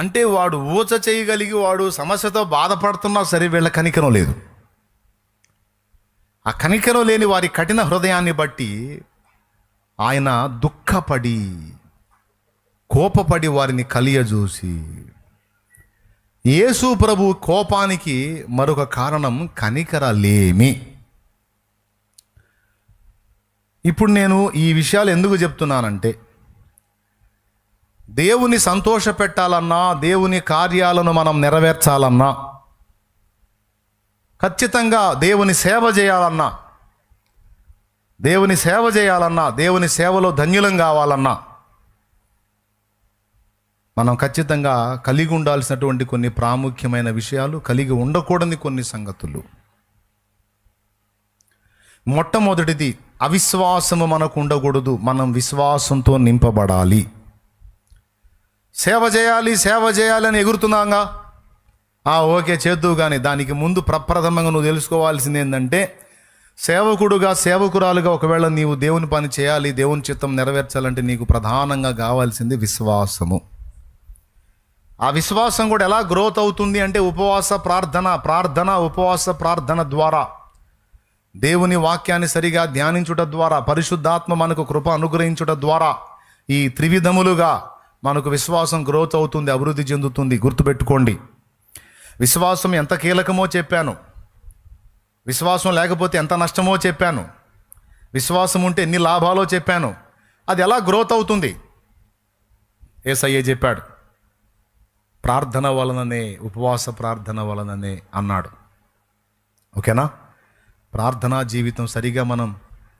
అంటే వాడు ఊచ చేయగలిగి వాడు సమస్యతో బాధపడుతున్నా సరే వీళ్ళ కనికరం లేదు. ఆ కనికరం లేని వారి కఠిన హృదయాన్ని బట్టి ఆయన దుఃఖపడి కోపపడి వారిని కలియజూసి యేసు ప్రభు కోపానికి మరొక కారణం కనికరలేమి. ఇప్పుడు నేను ఈ విషయాలు ఎందుకు చెప్తున్నానంటే దేవుని సంతోష పెట్టాలన్నా దేవుని కార్యాలను మనం నెరవేర్చాలన్నా ఖచ్చితంగా దేవుని సేవ చేయాలన్నా దేవుని సేవ చేయాలన్నా దేవుని సేవలో ధన్యులం కావాలన్నా మనం ఖచ్చితంగా కలిగి ఉండాల్సినటువంటి కొన్ని ప్రాముఖ్యమైన విషయాలు కలిగి ఉండకూడని కొన్ని సంగతులు. మొట్టమొదటిది అవిశ్వాసము మనకు ఉండకూడదు మనం విశ్వాసంతో నింపబడాలి. సేవ చేయాలి సేవ చేయాలని ఎగురుతున్నాగా? ఆ ఓకే చేద్దువు కానీ దానికి ముందు ప్రప్రథమంగా నువ్వు తెలుసుకోవాల్సింది ఏంటంటే సేవకుడుగా సేవకురాలుగా ఒకవేళ నీవు దేవుని పని చేయాలి దేవుని చిత్తం నెరవేర్చాలంటే నీకు ప్రధానంగా కావాల్సింది విశ్వాసము. ఆ విశ్వాసం కూడా ఎలా గ్రోత్ అవుతుంది అంటే ఉపవాస ప్రార్థన ప్రార్థన ఉపవాస ప్రార్థన ద్వారా. దేవుని వాక్యాన్ని సరిగా ధ్యానించుట ద్వారా పరిశుద్ధాత్మ మనకు కృప అనుగ్రహించుట ద్వారా ఈ త్రివిధములుగా మనకు విశ్వాసం గ్రోత్ అవుతుంది అభివృద్ధి చెందుతుంది గుర్తుపెట్టుకోండి. విశ్వాసం ఎంత కీలకమో చెప్పాను. విశ్వాసం లేకపోతే ఎంత నష్టమో చెప్పాను. విశ్వాసం ఉంటే ఎన్ని లాభాలో చెప్పాను. అది ఎలా గ్రోత్ అవుతుంది? ఏసయ్యే చెప్పాడు ప్రార్థన వలననే ఉపవాస ప్రార్థన వలననే అన్నాడు. ఓకేనా? ప్రార్థనా జీవితం సరిగా మనం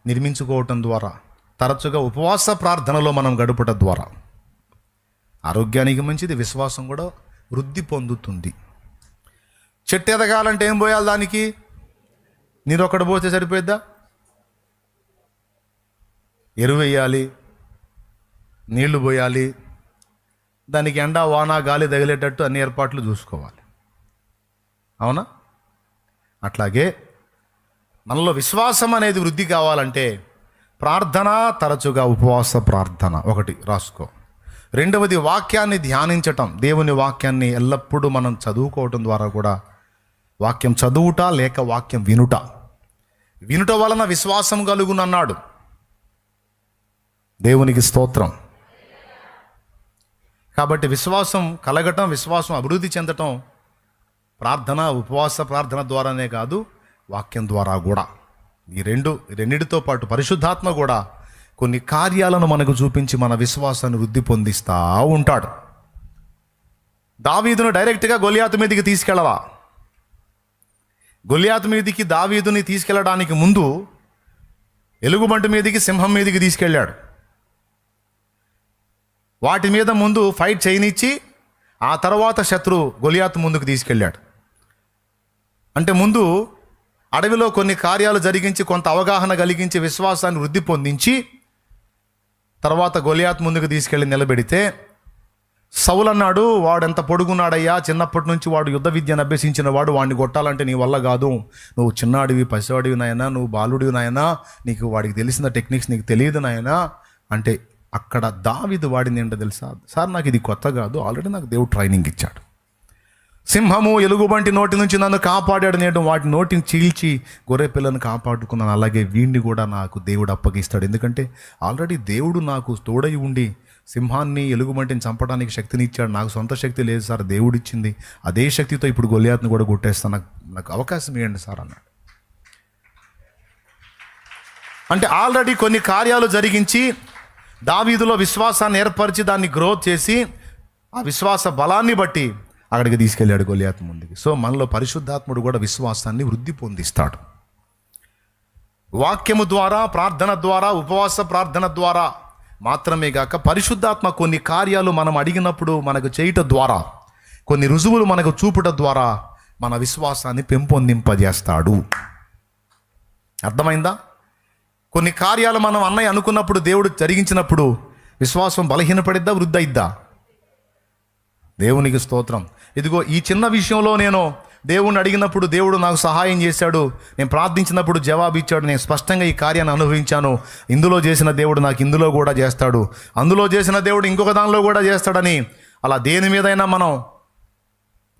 నిర్మించుకోవటం ద్వారా తరచుగా ఉపవాస ప్రార్థనలో మనం గడుపుట ద్వారా. ఆరోగ్యానికి మంచిది విశ్వాసం కూడా వృద్ధి పొందుతుంది. చెట్టు ఎదగాలంటే ఏం పోయాలి దానికి? నీరు ఒక్కడ పోతే సరిపోయిద్దా? ఎరువు వేయాలి నీళ్ళు పోయాలి దానికి ఎండ వాన గాలి తగిలేటట్టు అన్ని ఏర్పాట్లు చూసుకోవాలి. అవునా? అట్లాగే మనలో విశ్వాసం అనేది వృద్ధి కావాలంటే ప్రార్థన తరచుగా ఉపవాస ప్రార్థన ఒకటి రాసుకో. రెండవది వాక్యాన్ని ధ్యానించటం. దేవుని వాక్యాన్ని ఎల్లప్పుడూ మనం చదువుకోవటం ద్వారా కూడా వాక్యం చదువుట లేక వాక్యం వినుట. వినుట వలన విశ్వాసం కలుగునన్నాడు. దేవునికి స్తోత్రం. కాబట్టి విశ్వాసం కలగటం విశ్వాసం అభివృద్ధి చెందటం ప్రార్థన ఉపవాస ప్రార్థన ద్వారానే కాదు వాక్యం ద్వారా కూడా. ఈ రెండు రెండిటితో పాటు పరిశుద్ధాత్మ కూడా కొన్ని కార్యాలను మనకు చూపించి మన విశ్వాసాన్ని వృద్ధి పొందిస్తూ ఉంటాడు. దావీదును డైరెక్ట్గా గొలియాతు మీదకి తీసుకెళ్ళవా? గొలియాతు మీదికి దావీదుని తీసుకెళ్ళడానికి ముందు ఎలుగుబంటి మీదికి సింహం మీదికి తీసుకెళ్ళాడు. వాటి మీద ముందు ఫైట్ చేయనిచ్చి ఆ తర్వాత శత్రు గొలియాతు ముందుకు తీసుకెళ్ళాడు. అంటే ముందు అడవిలో కొన్ని కార్యాలు జరిగించి కొంత అవగాహన కలిగించి విశ్వాసాన్ని వృద్ధి పొందించి తర్వాత గొలియాత్ ముందుకు తీసుకెళ్ళి నిలబెడితే సౌలన్నాడు వాడు ఎంత పొడుగున్నాడయ్యా చిన్నప్పటి నుంచి వాడు యుద్ధ విద్యను అభ్యసించిన వాడు వాడిని కొట్టాలంటే నీ వల్ల కాదు. నువ్వు చిన్నాడివి పసివాడివి నాయనా నువ్వు బాలుడివి నాయనా నీకు వాడికి తెలిసిన టెక్నిక్స్ నీకు తెలియదు నాయనా అంటే అక్కడ దావిది వాడింది ఏంటో తెలుసా? సార్ నాకు ఇది కొత్త కాదు ఆల్రెడీ నాకు దేవుడు ట్రైనింగ్ ఇచ్చాడు. సింహము ఎలుగుబంటి నోటి నుంచి నన్ను కాపాడాడు నేను వాటి నోటిని చీల్చి గొర్రె పిల్లను కాపాడుకున్నాను. అలాగే వీడిని కూడా నాకు దేవుడు అప్పగిస్తాడు. ఎందుకంటే ఆల్రెడీ దేవుడు నాకు తోడై ఉండి సింహాన్ని ఎలుగుబంటిని చంపడానికి శక్తిని ఇచ్చాడు నాకు సొంత శక్తి లేదు సార్ దేవుడు ఇచ్చింది అదే శక్తితో ఇప్పుడు గొలియాత్ని కూడా కొట్టేస్తాను. నాకు నాకు అవకాశం ఇవ్వండి సార్ అన్నాడు. అంటే ఆల్రెడీ కొన్ని కార్యాలు జరిగించి దావీదులో విశ్వాసాన్ని ఏర్పరిచి దాన్ని గ్రోత్ చేసి ఆ విశ్వాస బలాన్ని బట్టి అక్కడికి తీసుకెళ్ళాడు గొలియాత్ ముందుకి. సో మనలో పరిశుద్ధాత్ముడు కూడా విశ్వాసాన్ని వృద్ధి పొందిస్తాడు. వాక్యము ద్వారా ప్రార్థన ద్వారా ఉపవాస ప్రార్థన ద్వారా మాత్రమే గాక పరిశుద్ధాత్మ కొన్ని కార్యాలు మనం అడిగినప్పుడు మనకు చేయట ద్వారా కొన్ని రుజువులు మనకు చూపుట ద్వారా మన విశ్వాసాన్ని పెంపొందింపజేస్తాడు. అర్థమైందా? కొన్ని కార్యాలు మనం అన్నయ్య అనుకున్నప్పుడు దేవుడు జరిగించినప్పుడు విశ్వాసం బలహీనపడిద్దా వృద్ధయిద్దా? దేవునికి స్తోత్రం. ఇదిగో ఈ చిన్న విషయంలో నేను దేవుణ్ణి అడిగినప్పుడు దేవుడు నాకు సహాయం చేశాడు. నేను ప్రార్థించినప్పుడు జవాబు ఇచ్చాడు. నేను స్పష్టంగా ఈ కార్యాన్ని అనుభవించాను. ఇందులో చేసిన దేవుడు నాకు ఇందులో కూడా చేస్తాడు. అందులో చేసిన దేవుడు ఇంకొక దానిలో కూడా చేస్తాడని అలా దేని మీదైనా మనం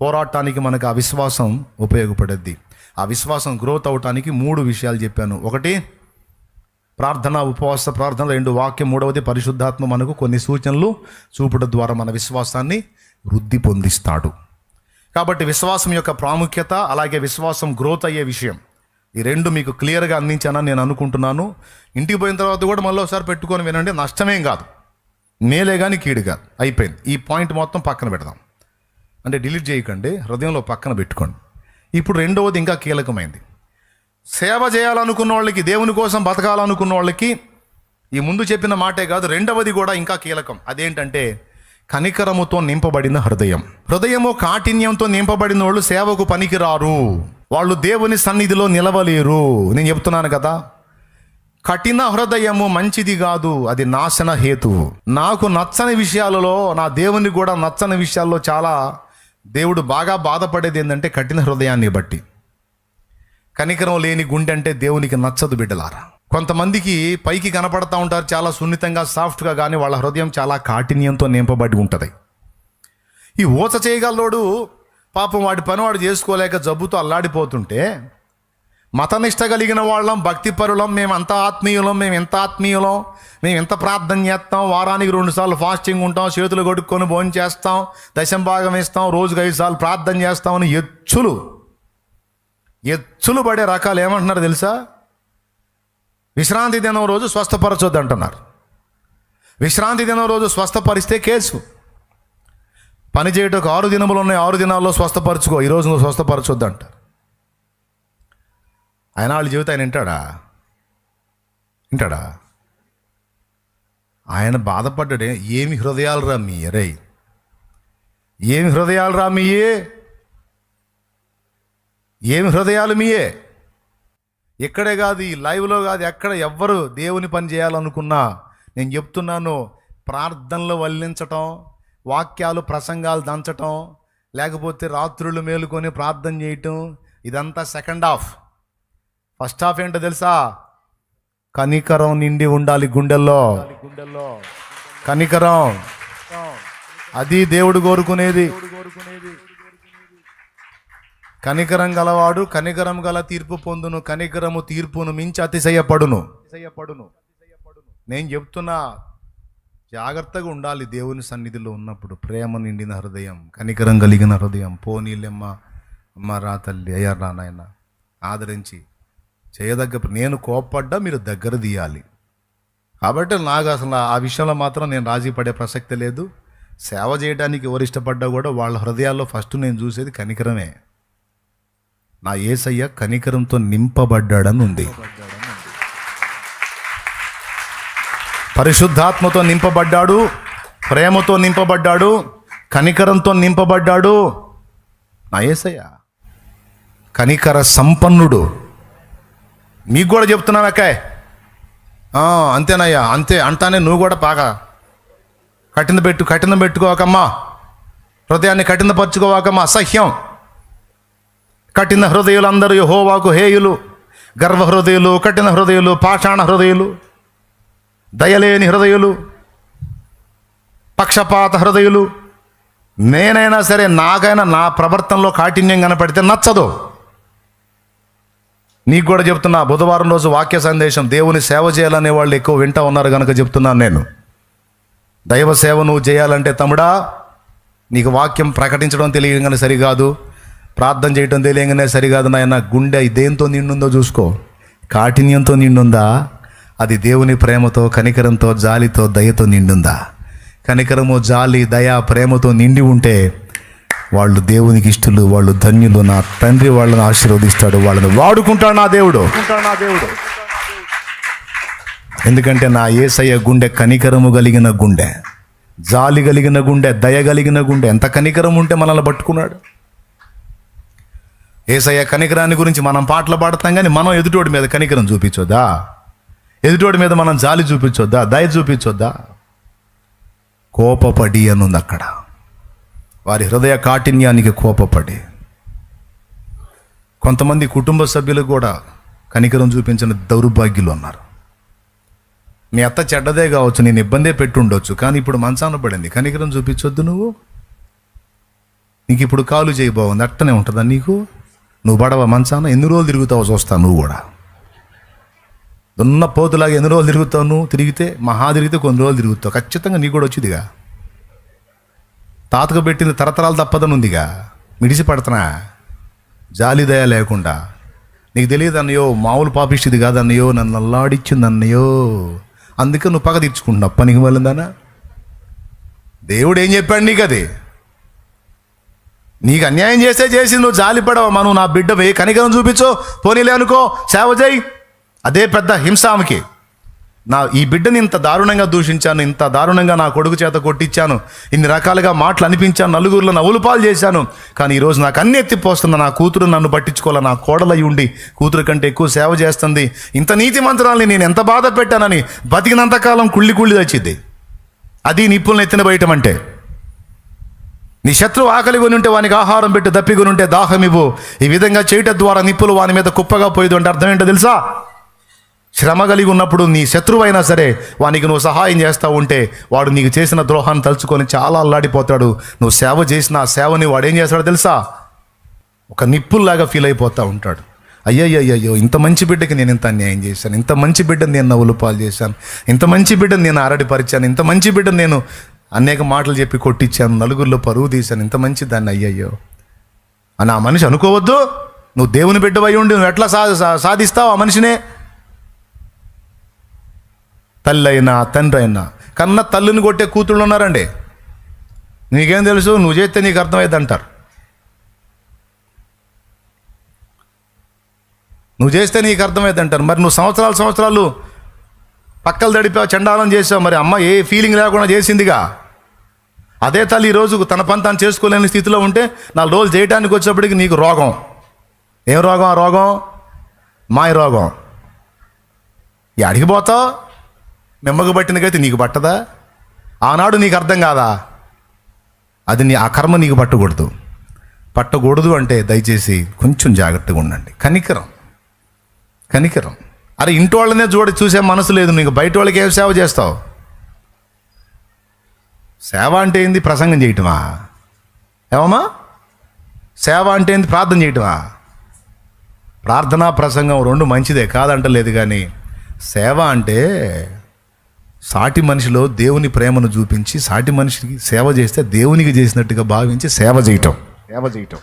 పోరాటానికి మనకు ఆ విశ్వాసం ఉపయోగపడద్ది. ఆ విశ్వాసం గ్రోత్ అవటానికి మూడు విషయాలు చెప్పాను. ఒకటి ప్రార్థన ఉపవాస ప్రార్థన రెండు వాక్యం మూడవది పరిశుద్ధాత్మ మనకు కొన్ని సూచనలు చూపడం ద్వారా మన విశ్వాసాన్ని వృద్ధి పొందిస్తాడు. కాబట్టి విశ్వాసం యొక్క ప్రాముఖ్యత అలాగే విశ్వాసం గ్రోత్ అయ్యే విషయం. ఈ రెండు మీకు క్లియర్గా అందించానని నేను అనుకుంటున్నాను. ఇంటికి పోయిన తర్వాత కూడా మళ్ళీ ఒకసారి పెట్టుకొని వినండి నష్టమేం కాదు. మేలే కానీ కీడు కాదు. అయిపోయింది. ఈ పాయింట్ మొత్తం పక్కన పెడదాం. అంటే డిలీట్ చేయకండి హృదయంలో పక్కన పెట్టుకోండి. ఇప్పుడు రెండవది ఇంకా కీలకమైంది. సేవ చేయాలనుకున్న వాళ్ళకి దేవుని కోసం బతకాలనుకున్న వాళ్ళకి ఈ ముందు చెప్పిన మాటే కాదు రెండవది కూడా ఇంకా కీలకం. అదేంటంటే కనికరముతో నింపబడిన హృదయం. హృదయము కాఠిన్యంతో నింపబడిన వాళ్ళు సేవకు పనికిరారు. వాళ్ళు దేవుని సన్నిధిలో నిలవలేరు. నేను చెప్తున్నాను కదా కఠిన హృదయము మంచిది కాదు అది నాశన హేతువు. నాకు నచ్చని విషయాలలో నా దేవుని కూడా నచ్చని విషయాల్లో చాలా దేవుడు బాగా బాధపడేది ఏంటంటే కఠిన హృదయాన్ని బట్టి. కనికరం లేని గుండె అంటే దేవునికి నచ్చదు బిడ్డలారా. కొంతమందికి పైకి కనపడతా ఉంటారు చాలా సున్నితంగా సాఫ్ట్గా కానీ వాళ్ళ హృదయం చాలా కాఠిన్యంతో నింపబడి ఉంటుంది. ఈ ఊచ చేయగలడు పాపం వాడి పని వాడు చేసుకోలేక జబ్బుతో అల్లాడిపోతుంటే మతనిష్ట కలిగిన వాళ్ళం భక్తి పరులం మేము అంత ఆత్మీయులం మేము ఎంత ఆత్మీయులం మేము ఎంత ప్రార్థన చేస్తాం వారానికి రెండుసార్లు ఫాస్టింగ్ ఉంటాం చేతులు కొడుక్కొని భోజనం చేస్తాం దశం భాగం ఇస్తాం రోజుకి ఐదు సార్లు ప్రార్థన చేస్తామని ఎచ్చులు ఎచ్చులు పడే రకాలు ఏమంటున్నారు తెలుసా? విశ్రాంతి దినం రోజు స్వస్థపరచొద్దు అంటున్నారు. విశ్రాంతి దినం రోజు స్వస్థపరిస్తే కేసు. పని చేయటకు ఆరు దినములు ఉన్నాయి ఆరు దినాల్లో స్వస్థపరచుకో ఈరోజు నువ్వు స్వస్థపరచొద్దు అంటారు ఆయన వాళ్ళ జీవితం ఆయన వింటాడా? వింటాడా? ఆయన బాధపడ్డాడే ఏమి హృదయాలు రా మీ రే ఏమి హృదయాలు రా మీయే? ఏమి హృదయాలు మీయే? ఇక్కడే కాదు ఈ లైవ్లో కాదు ఎక్కడ ఎవ్వరు దేవుని పని చేయాలనుకున్నా నేను చెప్తున్నాను ప్రార్థనలు వల్లించటం వాక్యాలు ప్రసంగాలు దంచటం లేకపోతే రాత్రులు మేలుకొని ప్రార్థన చేయటం ఇదంతా సెకండ్ హాఫ్. ఫస్ట్ హాఫ్ ఏంటో తెలుసా? కనికరం నిండి ఉండాలి గుండెల్లో. కనికరం. అది దేవుడు కోరుకునేది కోరుకునేది. కనికరం గలవాడు కనికరం గల తీర్పు పొందును కనికరము తీర్పును మించి అతిశయపడును. నేను చెప్తున్నా జాగ్రత్తగా ఉండాలి దేవుని సన్నిధిలో ఉన్నప్పుడు. ప్రేమ నిండిన హృదయం కనికరం కలిగిన హృదయం. పోనీలెమ్మ అమ్మ రా తల్లి అయ్యా రా నాయన. ఆదరించి చేయదగ్గ నేను కోప్పడ్డా మీరు దగ్గర తీయాలి. కాబట్టి నాకు అసలు ఆ విషయంలో మాత్రం నేను రాజీ పడే ప్రసక్తి లేదు. సేవ చేయడానికి ఎవరు ఇష్టపడ్డా కూడా వాళ్ళ హృదయాల్లో ఫస్ట్ నేను చూసేది కనికరమే. నా ఏసయ్య కనికరంతో నింపబడ్డాడని ఉంది పరిశుద్ధాత్మతో నింపబడ్డాడు ప్రేమతో నింపబడ్డాడు కనికరంతో నింపబడ్డాడు నా ఏసయ్య. కనికర సంపన్నుడు. మీకు కూడా చెప్తున్నాను అక్కాయ్ అంతేనయ్యా అంతే అంటానే నువ్వు కూడా బాగా కఠిన పెట్టు కఠిన పెట్టుకోకమ్మా హృదయాన్ని కఠినపరచుకోవాకమ్మా అసహ్యం. కఠిన హృదయులు అందరూ యహోవాకు హేయులు గర్వహృదయులు కఠిన హృదయులు పాషాణ హృదయులు దయలేని హృదయులు పక్షపాత హృదయులు నేనైనా సరే నాకైనా నా ప్రవర్తనలో కాఠిన్యం కనపడితే నచ్చదు. నీకు కూడా చెప్తున్నా బుధవారం రోజు వాక్య సందేశం దేవుని సేవ చేయాలనే వాళ్ళు ఎక్కువ వింటా ఉన్నారు కనుక చెప్తున్నాను నేను. దైవ సేవ నువ్వు చేయాలంటే తమ్ముడా నీకు వాక్యం ప్రకటించడం తెలియగానే సరికాదు ప్రార్థన చేయడం తెలియగానే సరికాదు నాయన గుండె దేంతో నిండుందో చూసుకో. కాఠిన్యంతో నిండుందా? అది దేవుని ప్రేమతో కనికరంతో జాలితో దయతో నిండుందా? కనికరము జాలి దయ ప్రేమతో నిండి ఉంటే వాళ్ళు దేవునికి ఇష్టలు వాళ్ళు ధన్యులు. నా తండ్రి వాళ్ళని ఆశీర్వదిస్తాడు వాళ్ళని వాడుకుంటాడు నా దేవుడు. నా దేవుడు. ఎందుకంటే నా ఏసయ్య గుండె కనికరము కలిగిన గుండె జాలి కలిగిన గుండె దయ కలిగిన గుండె. ఎంత కనికరం ఉంటే మనల్ని పట్టుకున్నాడు. ఏసయ్య కనికరాన్ని గురించి మనం పాటలు పాడతాం కానీ మనం ఎదుటోడి మీద కనికరం చూపించొద్దా? ఎదుటోడి మీద మనం జాలి చూపించొద్దా? దయ చూపించొద్దా? కోపపడి అని ఉంది అక్కడ వారి హృదయ కాఠిన్యానికి కోపపడి. కొంతమంది కుటుంబ సభ్యులు కూడా కనికరం చూపించిన దౌర్భాగ్యులు ఉన్నారు. మీ అత్త చెడ్డదే కావచ్చు నేను ఇబ్బందే పెట్టుండొచ్చు కానీ ఇప్పుడు మంచాన పడింది. కనికరం చూపించొద్దు నువ్వు? నీకు ఇప్పుడు కాలు చేయి బాగుంది అట్టనే ఉంటుందా నీకు? నువ్వు పడవ మంచాన ఎన్ని రోజులు తిరుగుతావో చూస్తావు నువ్వు కూడా. దున్న పోతులాగా ఎన్ని రోజులు తిరుగుతావు నువ్వు? తిరిగితే మహా తిరిగితే కొన్ని రోజులు తిరుగుతావు. ఖచ్చితంగా నీకు కూడా వచ్చిందిగా. తాతకు పెట్టింది తరతరాలు తప్పదని ఉందిగా. మిడిసి పడుతున్నా. జాలి దయ లేకుండా. నీకు తెలియదు అన్నయ్యో మామూలు పాపిస్తుంది కాదు నన్ను అల్లాడిచ్చింది అన్నయ్యో అందుకే నువ్వు పగ తీర్చుకుంటున్నావు. పనికి వెళ్ళిందానా? దేవుడు ఏం చెప్పాడు నీకు అది నీకు అన్యాయం చేస్తే చేసి నువ్వు జాలిపడవు మనం నా బిడ్డవి. కనికరం చూపించు? పోనీలే అనుకో. సేవ చేయి. అదే పెద్ద హింస ఆమెకి నా ఈ బిడ్డని ఇంత దారుణంగా దూషించాను ఇంత దారుణంగా నా కొడుకు చేత కొట్టించాను ఇన్ని రకాలుగా మాటలు అనిపించాను నలుగురిలో నవ్వులు పాలు చేశాను. కానీ ఈరోజు నాకు అన్ని ఎత్తిపోస్తుంది నా కూతురు నన్ను పట్టించుకోవాలి? నా కోడలై ఉండి కూతురు కంటే ఎక్కువ సేవ చేస్తుంది. ఇంత నీతి మంత్రాలని నేను ఎంత బాధ పెట్టానని బతికినంతకాలం కుళ్ళి కుళ్ళి వచ్చింది. అది నిప్పులను ఎత్తిన బయటం అంటే నీ శత్రువు ఆకలి ఉంటే వానికి ఆహారం పెట్టి దప్పికొని ఉంటే దాహం ఇవ్వు. ఈ విధంగా చేయటం ద్వారా నిప్పులు వాని మీద కుప్పగా పోయేది అంటే అర్థం ఏంటో తెలుసా? శ్రమ కలిగి ఉన్నప్పుడు నీ శత్రువు అయినా సరే వానికి నువ్వు సహాయం చేస్తూ ఉంటే వాడు నీకు చేసిన ద్రోహాన్ని తలుచుకొని చాలా అల్లాడిపోతాడు. నువ్వు సేవ చేసిన ఆ సేవని వాడు ఏం చేస్తాడో తెలుసా? ఒక నిప్పుల్లాగా ఫీల్ అయిపోతూ ఉంటాడు. అయ్యయ్యయ్యో ఇంత మంచి బిడ్డకి నేను ఇంత అన్యాయం చేశాను. ఇంత మంచి బిడ్డను నేను నవ్వులు పాలు చేశాను. ఇంత మంచి బిడ్డను నేను ఆరడిపరిచాను ఇంత మంచి బిడ్డను నేను అనేక మాటలు చెప్పి కొట్టించాను. నలుగురిలో పరువు తీశాను. ఇంత మంచి దాన్ని అయ్యయ్యో. అని ఆ మనిషి అనుకోవద్దు. నువ్వు దేవుని బిడ్డవై ఉండి నువ్వు ఎట్లా సా సాధిస్తావు ఆ మనిషినే? తల్లి అయినా తండ్రి అయినా కన్న తల్లిని కొట్టే కూతుళ్ళు ఉన్నారండి. నీకేం తెలుసు? నువ్వు చేస్తే నీకు అర్థమైంది అంటారు నువ్వు చేస్తే నీకు అర్థమైంది అంటారు మరి నువ్వు సంవత్సరాలు సంవత్సరాలు పక్కలు తడిపావు చండాలం చేసావు మరి అమ్మ ఏ ఫీలింగ్ లేకుండా చేసిందిగా? అదే తల్లి ఈరోజు తన పని తాను చేసుకోలేని స్థితిలో ఉంటే నాలుగు రోజులు చేయడానికి వచ్చేప్పటికి నీకు రోగం. ఏం రోగం ఆ రోగం? మాయ రోగం. ఎడికి పోతావు? మిమ్మకు పట్టినకైతే నీకు పట్టదా? ఆనాడు నీకు అర్థం కాదా? అది నీ ఆ కర్మ నీకు పట్టకూడదు. పట్టకూడదు అంటే దయచేసి కొంచెం జాగ్రత్తగా ఉండండి. కనికరం. కనికరం. అరే ఇంటి వాళ్ళనే చూడ చూసే మనసు లేదు. నీకు బయట వాళ్ళకి ఏం సేవ చేస్తావు? సేవ అంటే ఏంది? ప్రసంగం చేయటమా? ఏమమ్మా? సేవ అంటే ఏంది? ప్రార్థన చేయటమా? ప్రార్థన ప్రసంగం రెండు మంచిదే కాదంటలేదు కానీ సేవ అంటే సాటి మనిషిలో దేవుని ప్రేమను చూపించి సాటి మనిషికి సేవ చేస్తే దేవునికి చేసినట్టుగా భావించి సేవ చేయటం. సేవ చేయటం.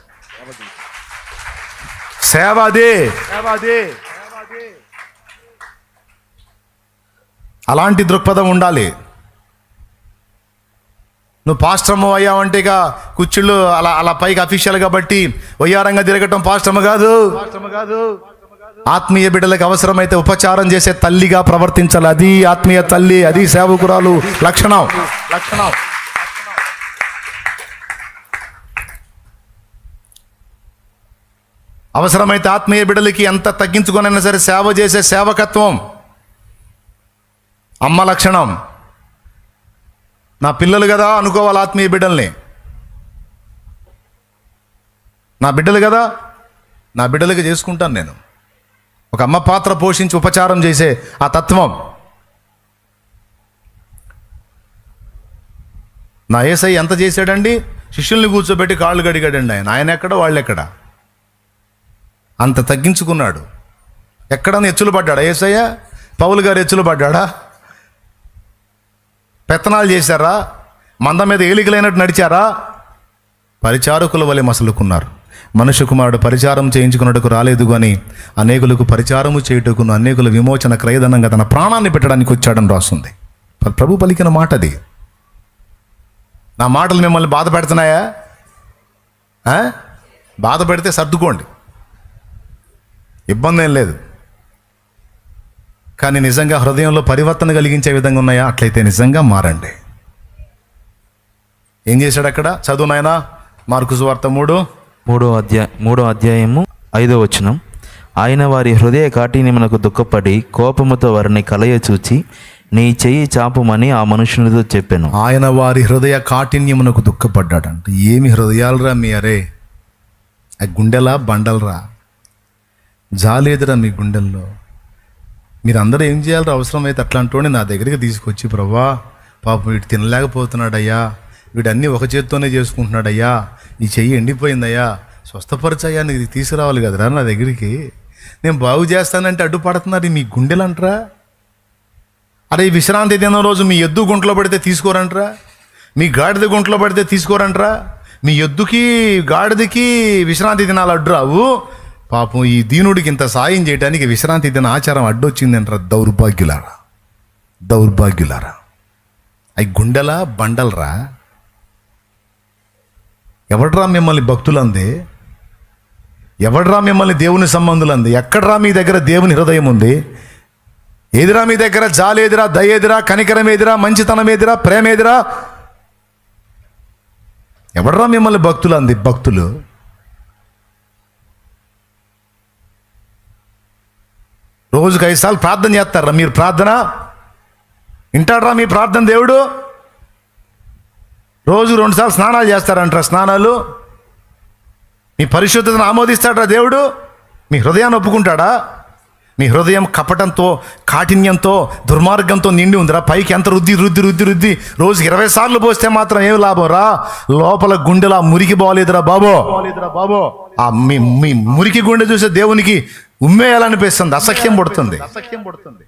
సేవ అదే. సేవ అదే. అలాంటి దృక్పథం ఉండాలి. నువ్వు పాస్టర్మ అయ్యావంటే ఇక కుర్చీళ్ళు అలా అలా పైకి అఫీషియల్గా బట్టి వయ్యారంగా తిరగటం పాశ్రమ కాదు కాదు. ఆత్మీయ బిడ్డలకు అవసరమైతే ఉపచారం చేసే తల్లిగా ప్రవర్తించాలి. అది ఆత్మీయ తల్లి అది సేవకురాలు. లక్షణం. లక్షణం. అవసరమైతే ఆత్మీయ బిడ్డలకి ఎంత తగ్గించుకొనైనా సరే సేవ చేసే సేవకత్వం. అమ్మ లక్షణం. నా పిల్లలు కదా అనుకోవాలి ఆత్మీయ బిడ్డల్ని. నా బిడ్డలు కదా నా బిడ్డలుగా చేసుకుంటాను నేను. ఒక అమ్మ పాత్ర పోషించి ఉపచారం చేసే ఆ తత్వం. నా ఏసై ఎంత చేశాడండి? శిష్యుల్ని కూర్చోబెట్టి కాళ్ళు గడిగాడండి ఆయన. ఆయన ఎక్కడ? వాళ్ళు ఎక్కడ? అంత తగ్గించుకున్నాడు. ఎక్కడన్నా ఎచ్చులు పడ్డాడా? ఏసయ్య? పౌలు గారు ఎచ్చులు పడ్డాడా? పెత్తనాలు చేశారా? మంద మీద ఏలికలైనట్టు నడిచారా? పరిచారకుల వలె మసలుకున్నారు. మనుష్య కుమారుడు పరిచారం చేయించుకున్నట్టుకు రాలేదు కానీ అనేకులకు పరిచారము చేయుటకును అనేకుల విమోచన క్రయధనంగా తన ప్రాణాన్ని పెట్టడానికి వచ్చాడని రాస్తుంది. ప్రభు పలికిన మాట అది. నా మాటలు మిమ్మల్ని బాధ పెడుతున్నాయా? ఆ? బాధ పెడితే సర్దుకోండి. ఇబ్బంది ఏం లేదు. కానీ నిజంగా హృదయంలో పరివర్తన కలిగించే విధంగా ఉన్నాయా? అట్లయితే నిజంగా మారండి. ఏం చేశాడు అక్కడ? చదువు నాయనా. మార్కు సువార్త మూడు. మూడో అధ్యాయ మూడో అధ్యాయము ఐదో వచనం. ఆయన వారి హృదయ కాఠిన్యమునకు దుఃఖపడి కోపముతో వారిని కలయ చూచి నీ చెయ్యి చాపమని ఆ మనుషునితో చెప్పాను. ఆయన వారి హృదయ కాఠిన్యమునకు దుఃఖపడ్డాడంట. ఏమి హృదయాలరా మీ అరే? ఆ గుండెలా బండలరా? జాలేదురా మీ గుండెల్లో? మీరు అందరూ ఏం చేయాలి అవసరమైతే అట్లాంటి నా దగ్గరికి తీసుకొచ్చి ప్రభా పాపం వీడు తినలేకపోతున్నాడయ్యా. వీడన్నీ ఒక చేత్తోనే చేసుకుంటున్నాడయ్యా. ఈ చెయ్యి ఎండిపోయిందయ్యా. స్వస్థపరచయ్యా నీకు తీసుకురావాలి కదరా నా దగ్గరికి. నేను బాగు చేస్తానంటే అడ్డుపడుతున్నారు మీ గుండెలు అంటారా అరే ఈ విశ్రాంతి దినం రోజు మీ ఎద్దు గుంట్లో పడితే తీసుకోరంటరా. మీ గాడిద గుంట్లో పడితే తీసుకోరంటరా. మీ ఎద్దుకి గాడిదకి విశ్రాంతి దినాలు అడ్డురావు. పాపం ఈ దీనుడికి ఇంత సాయం చేయడానికి విశ్రాంతి దిన ఆచారం అడ్డొచ్చిందంటారా దౌర్భాగ్యులారా. దౌర్భాగ్యులారా. అవి గుండెలా బండలరా. ఎవడరా మిమ్మల్ని భక్తులంది. ఎవడరా మిమ్మల్ని దేవుని సంబంధులంది. ఎక్కడరా మీ దగ్గర దేవుని హృదయం ఉంది. ఏదిరా మీ దగ్గర జాలేదిరా దయేదిరా కనికరం ఎదిరా మంచితనం ఎదిరా ప్రేమ ఏదిరా. ఎవడరా మిమ్మల్ని భక్తులు అంది భక్తులు. రోజుకి ఐదు సార్లు ప్రార్థన చేస్తారా? మీరు ప్రార్థన? వింటాడరా మీ ప్రార్థన దేవుడు? రోజు రెండుసార్లు స్నానాలు చేస్తారంటారా స్నానాలు. మీ పరిశుద్ధతను ఆమోదిస్తాడరా దేవుడు? మీ హృదయాన్ని ఒప్పుకుంటాడా? మీ హృదయం కపటంతో కాఠిన్యంతో దుర్మార్గంతో నిండి ఉందిరా. పైకి ఎంత రుద్ది రుద్ది రుద్ది రుద్ది. రోజుకి ఇరవై సార్లు పోస్తే మాత్రం ఏం లాభం రా? లోపల గుండెలా మురికి బాగోలేదురా బాబో బాబో. ఆ మీ మీ మురికి గుండె చూసే దేవునికి ఉమ్మేయాలనిపిస్తుంది అసఖ్యం పుడుతుంది. అసఖ్యం పుడుతుంది.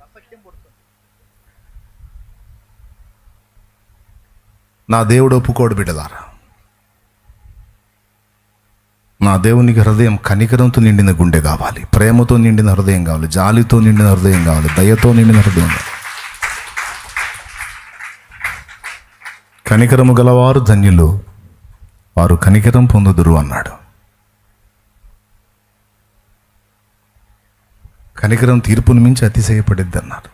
నా దేవుడు ఒప్పుకోడు బిడ్డలారా. నా దేవునికి హృదయం కనికరంతో నిండిన గుండె కావాలి ప్రేమతో నిండిన హృదయం కావాలి జాలితో నిండిన హృదయం కావాలి దయతో నిండిన హృదయం కావాలి. కనికరము గలవారు ధన్యులు వారు కనికరం పొందుదురు అన్నాడు. కనికరం తీర్పును మించి అతిశయపడిద్ది అన్నారు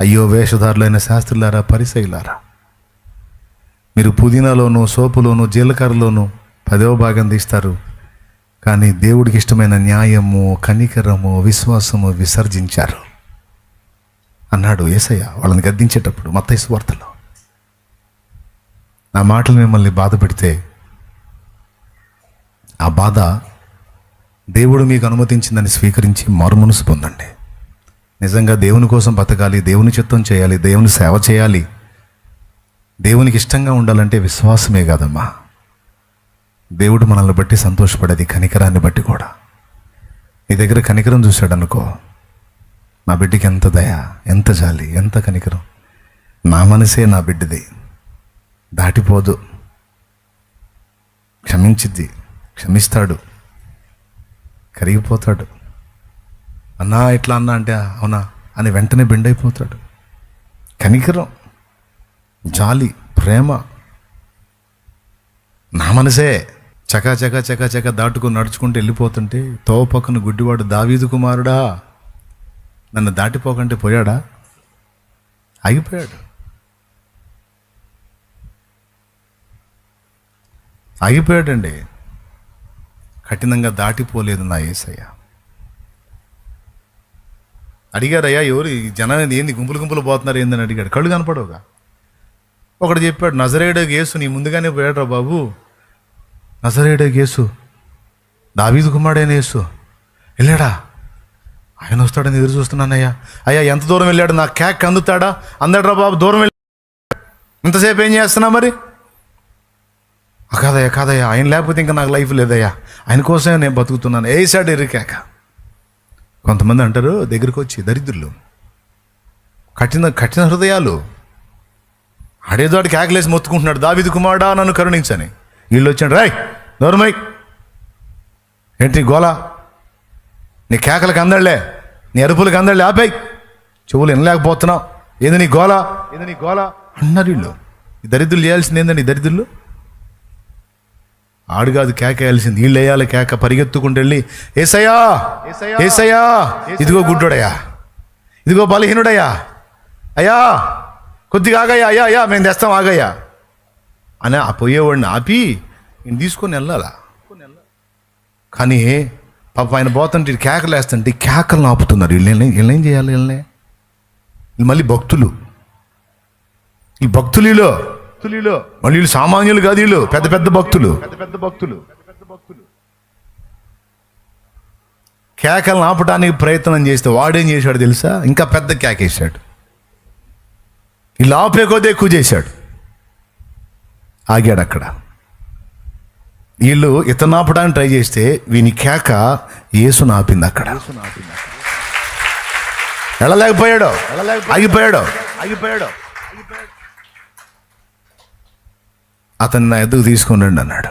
అయ్యో వేషధారులైన శాస్త్రులారా పరిసయులారా మీరు పుదీనాలోనూ సోపులోనూ జీలకర్రలోనూ పదవ భాగం తీస్తారు. కానీ దేవుడికి ఇష్టమైన న్యాయము కనికరము విశ్వాసము విసర్జించారు. అన్నాడు ఏసయ్య వాళ్ళని గద్దించేటప్పుడు మత్తయి వార్తలో. నా మాటలు మిమ్మల్ని బాధ పెడితే ఆ బాధ దేవుడు మీకు అనుమతించిందని స్వీకరించి మారుమనసు పొందండి. నిజంగా దేవుని కోసం బతకాలి దేవుని చిత్తం చేయాలి దేవుని సేవ చేయాలి దేవునికి ఇష్టంగా ఉండాలంటే విశ్వాసమే కాదమ్మా. దేవుడు మనల్ని బట్టి సంతోషపడేది కనికరాన్ని బట్టి కూడా. నీ దగ్గర కనికరం చూశాడనుకో నా బిడ్డకి ఎంత దయ ఎంత జాలి ఎంత కనికరం. నా మనసే నా బిడ్డది. దాటిపోదు. క్షమించిద్ది. క్షమిస్తాడు. కరిగిపోతాడు. అన్నా ఇట్లా అన్నా అంటే అవునా? అని వెంటనే బెండ్ అయిపోతాడు కనికరం జాలి ప్రేమ. నా మనసే చకా చకా చకా చకా దాటుకుని నడుచుకుంటూ వెళ్ళిపోతుంటే తోవ పక్కన గుడ్డివాడు దావీదు కుమారుడా నన్ను దాటిపోకంటే పోయాడా? ఆగిపోయాడు. ఆగిపోయాడండి. కఠినంగా దాటిపోలేదు నా ఏసయ్య. అడిగారయ్యా ఎవరు ఈ జనం ఏంది గుంపులు గుంపులు పోతున్నారు ఏందని అడిగాడు. కళ్ళు కనపడవుగా. ఒకడు చెప్పాడు నజరేడు గేసు నీ ముందుగానే పోయాడురా బాబు. నజరేడు గేసు దావీదు కుమారుడైన యేసు. వెళ్ళాడా? ఆయన వస్తాడని ఎదురు చూస్తున్నానయ్యా. అయ్యా ఎంత దూరం వెళ్ళాడు? నా క్యాక్ అందుతాడా? అందడ్రా బాబు దూరం వెళ్ళి ఇంతసేపు ఏం చేస్తున్నా మరి? కాదయ్యా కాదయ్యా ఆయన లేకపోతే ఇంకా నాకు లైఫ్ లేదయ్యా. ఆయన కోసమే నేను బతుకుతున్నాను. ఏ సైడ్ ఎరికాక కొంతమంది అంటారు దగ్గరికి వచ్చి దరిద్రులు. కఠిన కఠిన హృదయాలు. ఆడేదోడికి ఆకలేసి మొత్తుకుంటున్నాడు. దావిది కుమారుడా నన్ను కరుణించని. వీళ్ళు వచ్చాడు రాయ్ దూరమై ఏంటి గోలా? నీ కేకలకు అందడలే నీ అరుపులకు అందడలే ఆపాయి. చెవులు వినలేకపోతున్నావు. ఏంది నీ గోల? ఏంది నీ గోల? అన్నారు వీళ్ళు. ఈ దరిద్రులు చేయాల్సింది ఏందండి దరిద్రులు? ఆడు కాదు కేక వేయాల్సింది. వీళ్ళు వేయాలి కేక. పరిగెత్తుకుంటూ వెళ్ళి ఏసయ్యా ఏసయ్యా ఇదిగో గుడ్డోడయ్యా. ఇదిగో బలహీనుడయ్యా. అయ్యా కొద్దిగా ఆగయ్యా అయ్యా అయ్యా మేము తెస్తాం ఆగయ్యా. అని ఆ పోయేవాడిని ఆపి ఈయన తీసుకొని వెళ్ళాలా. కానీ పాప ఆయన పోతుంటే కేకలు వేస్తుంటే ఈ కేకలను ఆపుతున్నారు వీళ్ళని వీళ్ళు ఏం చేయాలి వీళ్ళని? వీళ్ళు మళ్ళీ భక్తులు. ఈ భక్తులిలో. భక్తులిలో మళ్ళీ వీళ్ళు సామాన్యులు కాదు వీళ్ళు పెద్ద పెద్ద భక్తులు. పెద్ద పెద్ద భక్తులు. కేకలను ఆపడానికి ప్రయత్నం చేస్తే వాడేం చేశాడు తెలుసా? ఇంకా పెద్ద కేకేశాడు ఇలా ఆపే కొద్దీ ఎక్కువ చేశాడు. ఆగాడు అక్కడ. వీళ్ళు ఇతను ఆపడానికి ట్రై చేస్తే వీని కేక యేసును ఆపింది అక్కడ. వెళ్ళలేకపోయాడు. ఆగిపోయాడు. ఆగిపోయాడు. అతన్ని నా ఎద్దుకు తీసుకుని రండి అన్నాడు.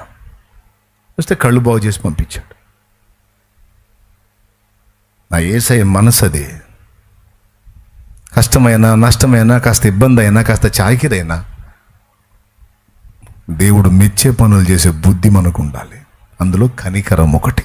వస్తే కళ్ళు బాగు చేసి పంపించాడు. నా ఏసై మనసు అది. కష్టమైనా నష్టమైనా కాస్త ఇబ్బంది అయినా కాస్త చాకిరైనా దేవుడు మెచ్చే పనులు చేసే బుద్ధి మనకు ఉండాలి. అందులో కనికరం ఒకటి.